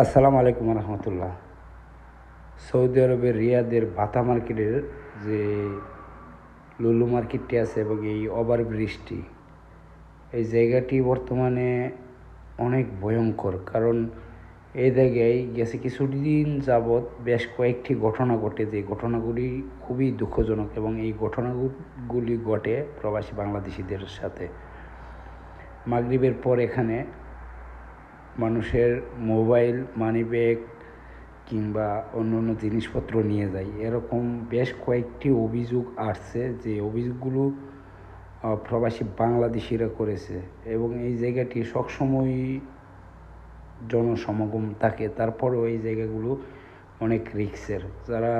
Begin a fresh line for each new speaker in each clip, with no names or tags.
আসসালামু আলাইকুম রহমতুল্লাহ। সৌদি আরবের রিয়াদের বাতা মার্কেটের যে লুলু মার্কেটটি আছে এবং এই ওভার ব্রিজটি, এই জায়গাটি বর্তমানে অনেক ভয়ঙ্কর। কারণ এই জায়গায় গেছে কিছুদিন যাবৎ বেশ কয়েকটি ঘটনা ঘটে। যে ঘটনাগুলি খুবই দুঃখজনক এবং এই ঘটনাগুলি ঘটে প্রবাসী বাংলাদেশিদের সাথে। মাগরিবের পর এখানে মানুষের মোবাইল, মানিব্যাগ কিংবা অন্য অন্য জিনিসপত্র নিয়ে যায়। এরকম বেশ কয়েকটি অভিযোগ আসছে যে অভিযোগগুলো প্রবাসী বাংলাদেশিরা করেছে এবং এই জায়গাটি সবসময় জনসমাগম থাকে। তারপরেও এই জায়গাগুলো অনেক রিক্সের। যারা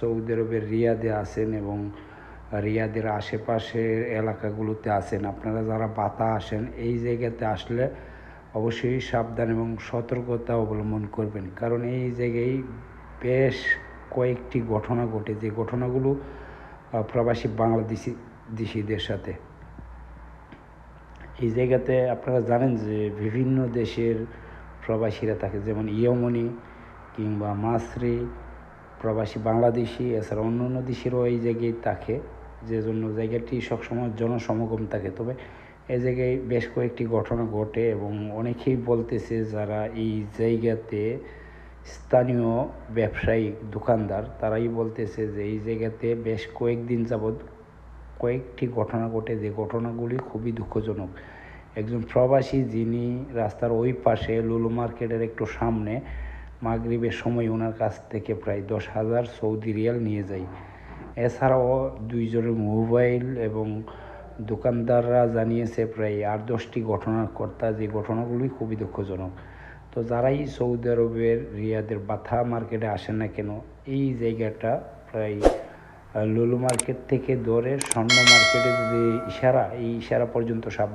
সৌদি আরবের রিয়াদে আছেন এবং রিয়াদের আশেপাশের এলাকাগুলোতে আছেন, আপনারা যারা বাতা আসেন এই জায়গাতে আসলে অবশ্যই সাবধান এবং সতর্কতা অবলম্বন করবেন। কারণ এই জায়গায় বেশ কয়েকটি ঘটনা ঘটে, যে ঘটনাগুলো প্রবাসী বাংলাদেশি দেশিদের সাথে। এই জায়গাতে আপনারা জানেন যে বিভিন্ন দেশের প্রবাসীরা থাকে, যেমন ইয়মনি কিংবা মাসরি প্রবাসী বাংলাদেশি, এছাড়া অন্য অন্য দেশেরও এই জায়গায় থাকে যে জন্য জায়গাটি সবসময় জনসমাগম থাকে। তবে এই জায়গায় বেশ কয়েকটি ঘটনা ঘটে এবং অনেকেই বলতেছে যারা এই জায়গাতে স্থানীয় ব্যবসায়িক দোকানদার, তারাই বলতেছে যে এই জায়গাতে বেশ কয়েকদিন যাবৎ কয়েকটি ঘটনা ঘটে। যে ঘটনাগুলি খুবই দুঃখজনক। একজন প্রবাসী যিনি রাস্তার ওই পাশে লুলু মার্কেটের একটু সামনে মাগরিবের সময় ওনার কাছ থেকে প্রায় দশ হাজার সৌদি রিয়াল নিয়ে যায়। এছাড়াও দুইজনের মোবাইল এবং দোকানদাররা জানিয়েছে প্রায় আট দশটি ঘটনার কর্তা যে ঘটনাগুলি খুবই দুঃখজনক। তো যারাই সৌদি আরবের রিয়াদের বাথা মার্কেটে আসেন না কেন, এই জায়গাটা প্রায় লুলু মার্কেট থেকে দরে স্বর্ণ মার্কেটের যে ইশারা, এই ইশারা পর্যন্ত সাব